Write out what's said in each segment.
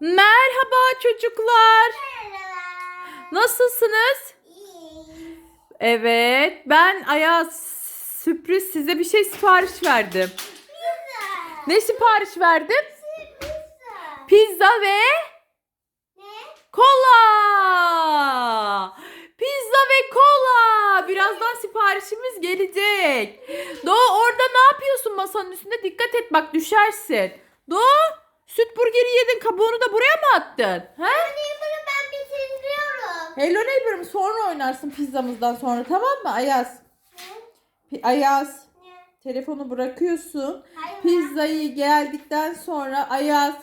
Merhaba çocuklar. Nasılsınız? Evet, ben Ayaz sürpriz size bir şey sipariş verdim. Ne sipariş verdim? Pizza ve kola. Pizza ve kola. Birazdan siparişimiz gelecek. Doğu orada ne yapıyorsun masanın üstünde? Dikkat et bak düşersin. Doğu süt burgeri yedin kabuğunu da buraya mı attın? He? ben bitiriyorum. Hello Neighbor'ım sonra oynarsın pizzamızdan sonra tamam mı Ayaz? Pi- Ayaz telefonu bırakıyorsun. Hayır. Pizzayı geldikten sonra Ayaz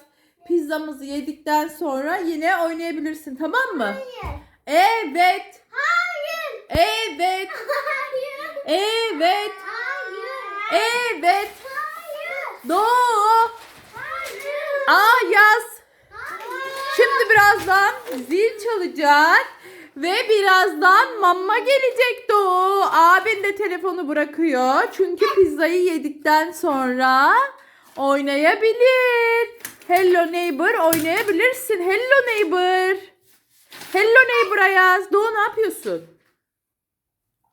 pizzamızı yedikten sonra yine oynayabilirsin tamam mı? Hayır. Evet. Hayır. Evet. Hayır. Evet. Hayır. Evet. Hayır. Doğu. Hayır. Ayaz. Hayır. Şimdi birazdan zil çalacak ve birazdan mama gelecek Doğu. Abin de telefonu bırakıyor. Çünkü pizzayı yedikten sonra oynayabilir. Hello neighbor oynayabilirsin. Hello neighbor. Hello neighbor Ayaz. Doğu ne yapıyorsun?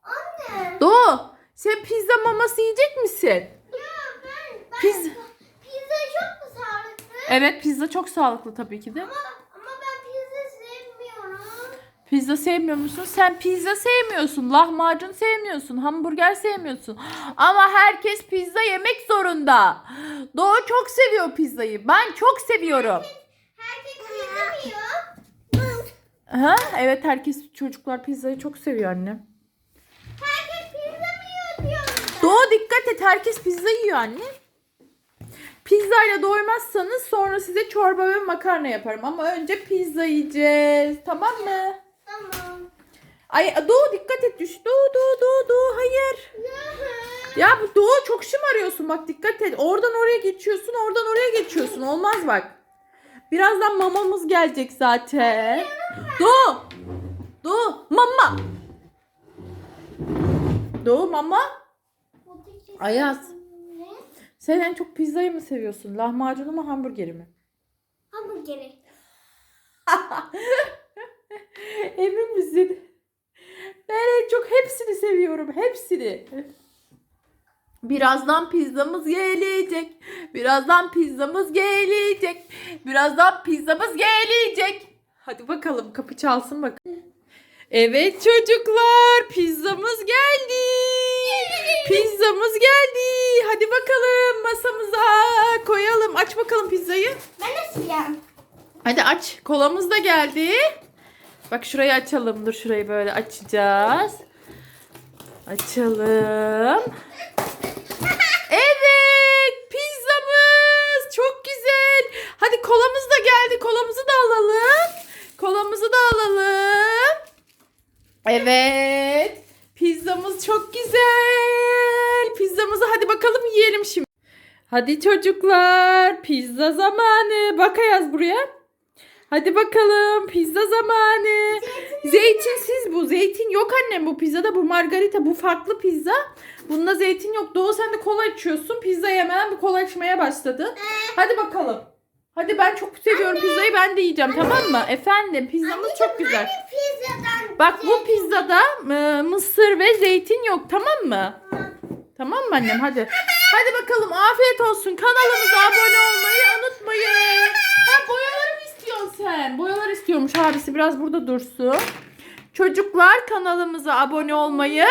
Anne. Doğu sen pizza maması yiyecek misin? Ya ben, ben Pizza. pizza çok mu sağlıklı? Evet pizza çok sağlıklı tabii ki de. Ama, ama ben pizza sevmiyorum. Pizza sevmiyor musun? Sen pizza sevmiyorsun, lahmacun sevmiyorsun, hamburger sevmiyorsun. Ama herkes pizza yemek zorunda. Doğu çok seviyor pizzayı. Ben çok seviyorum. Herkes pizza yiyor? Ha? Evet herkes çocuklar pizzayı çok seviyor anne. Herkes pizza mı yiyor diyorum. Doğu dikkat et herkes pizza yiyor anne. Pizzayla doymazsanız sonra size çorba ve makarna yaparım. Ama önce pizza yiyeceğiz. Tamam mı? Tamam. Ay Doğu dikkat et düş. Doğu Doğu Doğu Doğu hayır. Ya bu Doğu çok şımarıyorsun bak dikkat et. Oradan oraya geçiyorsun, oradan oraya geçiyorsun. Olmaz bak. Birazdan mamamız gelecek zaten. Doğu. Doğu mama. Doğu mama. Ayaz. Sen en çok pizzayı mı seviyorsun? Lahmacunu mu hamburgeri mi? Hamburgeri. Emin misin? Ben en çok hepsini seviyorum. Hepsini. Birazdan pizzamız gelecek. Birazdan pizzamız gelecek. Birazdan pizzamız gelecek. Hadi bakalım kapı çalsın bak. Evet çocuklar pizzamız geldi. Pizzamız geldi. Hadi bakalım masamıza koyalım. Aç bakalım pizzayı. Ben yiyeceğim? Hadi aç. Kolamız da geldi. Bak şurayı açalım. Dur şurayı böyle açacağız. Açalım. Evet. Pizzamız. Çok güzel. Hadi kolamız da geldi. Kolamızı da alalım. Kolamızı da alalım. Evet. Pizzamız çok güzel. Pizzamızı hadi bakalım yiyelim şimdi. Hadi çocuklar. Pizza zamanı. Bak Ayaz buraya. Hadi bakalım pizza zamanı. Zeytinsiz bu. Zeytin yok annem bu pizzada. Bu margarita. Bu farklı pizza. Bunda zeytin yok. Doğu sen de kola içiyorsun. Pizza yemeden bir kola içmeye başladın. Hadi bakalım. Hadi ben çok seviyorum pizzayı. Ben de yiyeceğim tamam mı? Efendim pizzamız çok güzel. Bak bu pizzada e, mısır ve zeytin yok tamam mı? Tamam mı annem hadi. Hadi bakalım afiyet olsun. Kanalımıza abone olmayı unutmayın. Ha boyaları mı istiyorsun sen? Boyalar istiyormuş abisi biraz burada dursun. Çocuklar kanalımıza abone olmayı.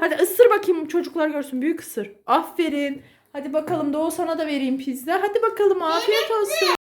Hadi ısır bakayım çocuklar görsün. Büyük ısır. Aferin. Hadi bakalım Doğu sana da vereyim pizza. Hadi bakalım afiyet olsun.